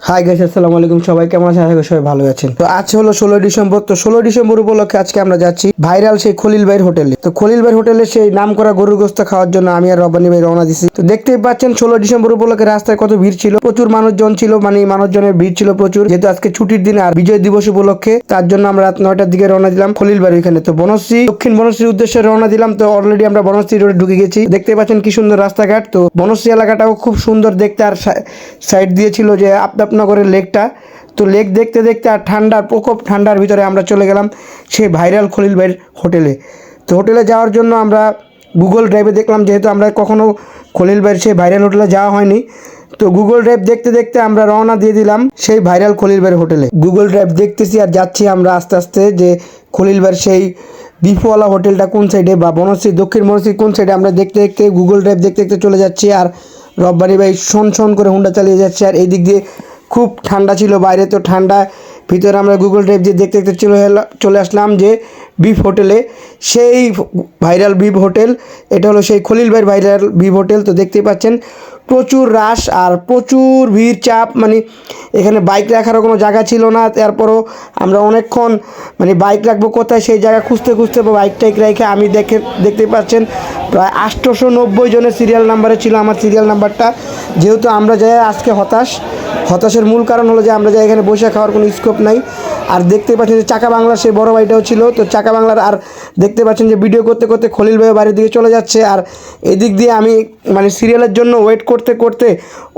Hi guys আসসালামু আলাইকুম। সবাই কেমন আছেন? আশা করি সবাই ভালো আছেন। তো আজ হলো ষোলোই ডিসেম্বর। তো ষোলোই ডিসেম্বর উপলক্ষে আজকে আমরা যাচ্ছি ভাইরাল সেই খলিল ভাইয়ের হোটেলে। তো খলিল ভাইয়ের হোটেলে সেই নাম করা গরুর গোস্ত খাওয়ার জন্য আমি আর রব্বানি ভাই রওনা দিছি। তো দেখতেই পাচ্ছেন, ষোলোই ডিসেম্বর উপলক্ষে রাস্তায় কত ভিড় ছিল। প্রচুর মানুষজন ছিল মানে মানুষজনের ভিড় ছিল প্রচুর। যেহেতু আজকে ছুটির দিন আর বিজয় দিবস উপলক্ষে, তার জন্য আমরা রাত নয়টার দিকে রওনা দিলাম খলিল ভাইয়ের ওইখানে। তো বনশ্রী, দক্ষিণ বনশ্রীর উদ্দেশ্যে রওনা দিলাম। তো অলরেডি আমরা বনশ্রী রোডে ঢুকে গেছি। দেখতে পাচ্ছেন কি সুন্দর রাস্তাঘাট। তো বনশ্রী এলাকাটাও খুব সুন্দর দেখতে। আর সাইড দিয়েছিল যে আপনাপনগরের লেকটা। তো লেক দেখতে দেখতে আর ঠান্ডার প্রকোপ, ঠান্ডার ভিতরে আমরা চলে গেলাম সেই ভাইরাল খলিল ভাইয়ের হোটেলে। তো হোটেলে যাওয়ার জন্য আমরা গুগল ড্রাইভে দেখলাম, যেহেতু আমরা কখনো খলিল ভাইয়ের সেই ভাইরাল হোটেলে যাওয়া হয়নি। তো গুগল ড্রাইভ দেখতে দেখতে আমরা রওনা দিয়ে দিলাম সেই ভাইরাল খলিল ভাইয়ের হোটেলে। গুগল ড্রাইভ দেখতেছি আর যাচ্ছি আমরা আস্তে আস্তে যে খলিল ভাইয়ের সেই বিফওয়ালা হোটেলটা কোন সাইডে বা বনশ্রী, দক্ষিণ বনশ্রী কোন সাইডে আমরা দেখতে দেখতে গুগল ড্রাইভ দেখতে দেখতে চলে যাচ্ছি আর রব্বানি ভাই শন শন করে হুন্ডা চালিয়ে যাচ্ছে আর এই দিক দিয়ে খুব ঠান্ডা ছিল, বাইরে তো ঠান্ডা। ভিতরে আমরা গুগল ড্রাইভ দিয়ে দেখতে দেখতে চলে চলে আসলাম যে বিফ হোটেলে সেই ভাইরাল বিফ হোটেল এটা হলো সেই খলিল ভাইয়ের ভাইরাল বিফ হোটেল তো দেখতেই পাচ্ছেন। প্রচুর রাশ আর প্রচুর ভিড়, চাপ মানে এখানে বাইক রাখারও কোনো জায়গা ছিল না। তারপরও আমরা অনেকক্ষণ মানে বাইক রাখব কোথায় সেই জায়গা খুঁজতে খুঁজতে বাইক টাইক রেখে আমি দেখে, দেখতে পাচ্ছেন, প্রায় আটশোশো নব্বই জনের সিরিয়াল নাম্বারে ছিল আমার সিরিয়াল নাম্বারটা যেহেতু আমরা যাই আজকে হতাশ, হতাশের মূল কারণ হলো যে আমরা যাই এখানে বসে খাওয়ার কোনো স্কোপ নাই। আর দেখতে পাচ্ছেন যে চাকা বাংলার সেই বড় ভাইটাও ছিল, তো চাকা বাংলার আর দেখতে পাচ্ছেন যে ভিডিও করতে করতে খলিল ভাই বাড়ির দিকে চলে যাচ্ছে। আর এদিক দিয়ে আমি মানে সিরিয়ালের জন্য ওয়েট করতে করতে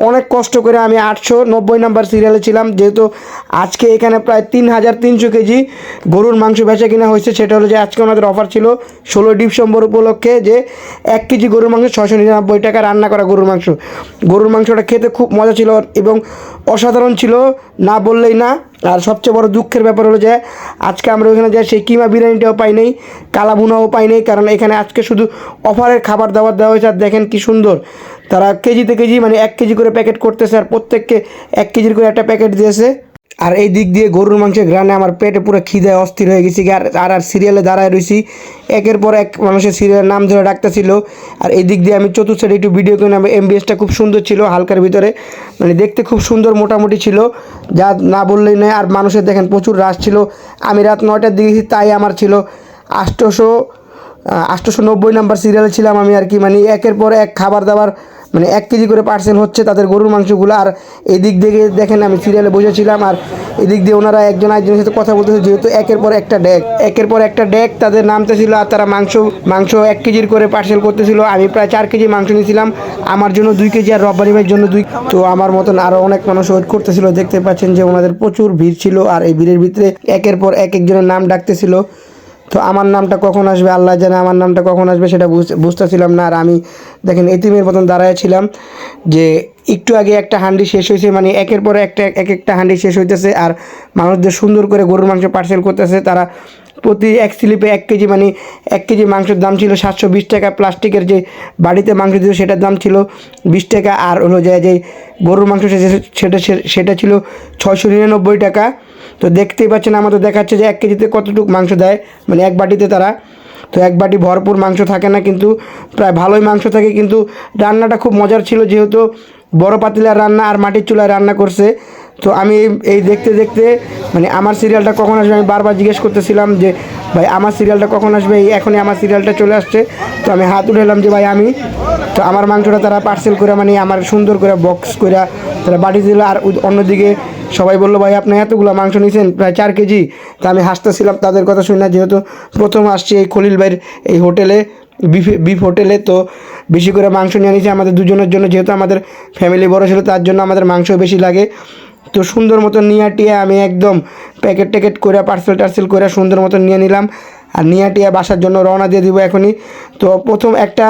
অনেক কষ্ট করে আমি আটশো নব্বই নাম্বার সিরিয়ালে ছিলাম। যেহেতু আজকে এখানে প্রায় তিন হাজার তিনশো কেজি গরুর মাংস বেচা কিনা হয়েছে, সেটা হলো যে আজকে আমাদের অফার ছিল ষোলো ডিসেম্বর উপলক্ষে যে এক কেজি গরুর মাংস ছশো নিরানব্বই টাকা রান্না করা গরুর মাংস। গরুর মাংসটা খেতে খুব মজা ছিল এবং অসাধারণ ছিল, না বললেই না। আর সবচেয়ে বড় দুঃখের ব্যাপার হলো যে আজকে আমরা ওখানে যাই, সেই কিমা বিরিয়ানিটাও পাই নাই কালা ভুনাও পাই নাই, কারণ এখানে আজকে শুধু অফারের খাবার দাবার দেওয়া হয়েছে, আর দেখেন কি সুন্দর। তারা কেজিতে কেজি মানে এক কেজি করে প্যাকেট করতেছে আর প্রত্যেককে এক কেজির করে একটা প্যাকেট দিয়েছে। আর এই দিক দিয়ে গরুর মাংসের গ্রানে আমার পেটে পুরো খিদে অস্থির হয়ে গেছি আর আর আর সিরিয়ালে দাঁড়ায় রয়েছি একের পর এক মানুষের সিরিয়ালের নাম ধরে ডাকতেছিল। আর এই দিক দিয়ে আমি চতুর্থ একটু ভিডিও করে নেব। এমবিএসটা খুব সুন্দর ছিল হালকার ভিতরে। মানে দেখতে খুব সুন্দর মোটামুটি ছিল। যা না বললেই নয়, আর মানুষের দেখেন প্রচুর রাশ ছিল। আমি রাত নয়টার দিকে তাই আমার ছিল আষ্টশো আটশোশো নব্বই নাম্বার সিরিয়ালে ছিলাম আমি আর কি। মানে একের পর এক খাবার দাবার মানে এক কেজি করে পার্সেল হচ্ছে তাদের গরুর মাংসগুলো। আর এদিক দিক থেকে দেখেন আমি সিরিয়ালে বসেছিলাম, আর এদিক দিয়ে ওনারা একজন একজনের সাথে কথা বলতেছে, যেহেতু একের পর একটা ডেক একের পর একটা ডেক তাদের নামতেছিল আর তারা মাংস মাংস এক কেজির করে পার্সেল করতেছিল। আমি প্রায় চার কেজি মাংস নিয়েছিলাম, আমার জন্য দুই কেজি আর রব্বানি ভাইয়ের জন্য দুই তো আমার মতন আরও অনেক মানুষ ওয়েট করতেছিল। দেখতে পাচ্ছেন যে ওনাদের প্রচুর ভিড় ছিল, আর এই ভিড়ের ভিতরে একের পর এক একজনের নাম ডাকতেছিল। তো আমার নামটা কখন আসবে? আল্লাহ জানে আমার নামটা কখন আসবে সেটা বুঝ- বুঝতেছিলাম না। আর আমি দেখেন এতিমের মতন দাঁড়ায় ছিলাম যে একটু আগে একটা হান্ডি শেষ হয়েছে মানে একের পর একটা, এক একটা হান্ডি শেষ হইতেছে আর মানুষদের সুন্দর করে গরুর মাংস পার্সেল করতেছে। তারা প্রতি এক স্লিপে এক কেজি মানে এক কেজি মাংসের দাম ছিল সাতশো বিশ টাকা, প্লাস্টিকের যে বাড়িতে মাংস দিত সেটার দাম ছিল বিশ টাকা আর হলো যে যে গরুর মাংস সেটা সেটা ছিল ছয়শো নিরানব্বই টাকা। তো দেখতেই পাচ্ছেন, আমাদের দেখাচ্ছে যে এক কেজিতে কতটুকু মাংস দেয় মানে এক বাটিতে তারা। তো এক বাটি ভরপুর মাংস থাকে না, কিন্তু প্রায় ভালোই মাংস থাকে, কিন্তু রান্নাটা খুব মজার ছিল, যেহেতু বড় পাতিলার রান্না আর মাটির চুলায় রান্না করছে। তো আমি এই- দেখতে দেখতে মানে আমার সিরিয়ালটা কখন আসবে আমি বারবার জিজ্ঞেস করতেছিলাম যে, ভাই, আমার সিরিয়ালটা কখন আসবে? এই এখনই আমার সিরিয়ালটা চলে আসছে। তো আমি হাত উঠালাম যে, ভাই, আমি। তো আমার মাংসটা তারা পার্সেল করে মানে আমার সুন্দর করে বক্স করে তারা বাড়ি দিল। আর অন্যদিকে সবাই বলল, ভাই, আপনি এতগুলো মাংস নিয়েছেন প্রায় চার কেজি। তা আমি হাসতেছিলাম, তাদের কথা শুনে না যেহেতু প্রথম আসছি এই খলিল ভাইয়ের এই হোটেলে বিফ বিফ হোটেলে তো বেশি করে মাংস নিয়ে নিয়েছে আমাদের দুজনের জন্য, যেহেতু আমাদের ফ্যামিলি বড় ছিল, তার জন্য আমাদের মাংস বেশি লাগে। তো সুন্দর মতো নিয়ে টিয়ে আমি একদম প্যাকেট ট্যাকেট করে পার্সেল টার্সেল করে সুন্দর মতো নিয়ে নিলাম। আর নিয়ে টিয়া বাসার জন্য রওনা দিয়ে দিব এখনই। তো প্রথম একটা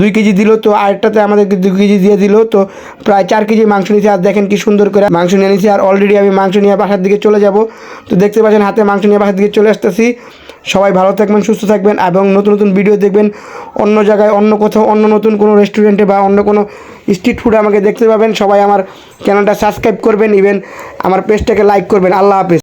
দুই কেজি দিল, তো আরেকটাতে আমাদেরকে দুই কেজি দিয়ে দিল, তো প্রায় চার কেজি মাংস নিয়েছি। আর দেখেন কি সুন্দর করে মাংস নিয়ে নিয়েছি, আর অলরেডি আমি মাংস নিয়ে বাসার দিকে চলে যাব। তো দেখতে পাচ্ছেন হাতে মাংস নিয়ে বাসার দিকে চলে আসতেছি। সবাই ভালো থাকবেন, সুস্থ থাকবেন, এবং নতুন নতুন ভিডিও দেখবেন। অন্য জায়গায়, অন্য কোথাও, অন্য নতুন কোনো রেস্টুরেন্টে বা অন্য কোনো স্ট্রিট ফুড আমাকে দেখতে পাবেন। সবাই আমার চ্যানেলটা সাবস্ক্রাইব করবেন ইভেন আমার পেজটাকে লাইক করবেন। আল্লাহ হাফেজ।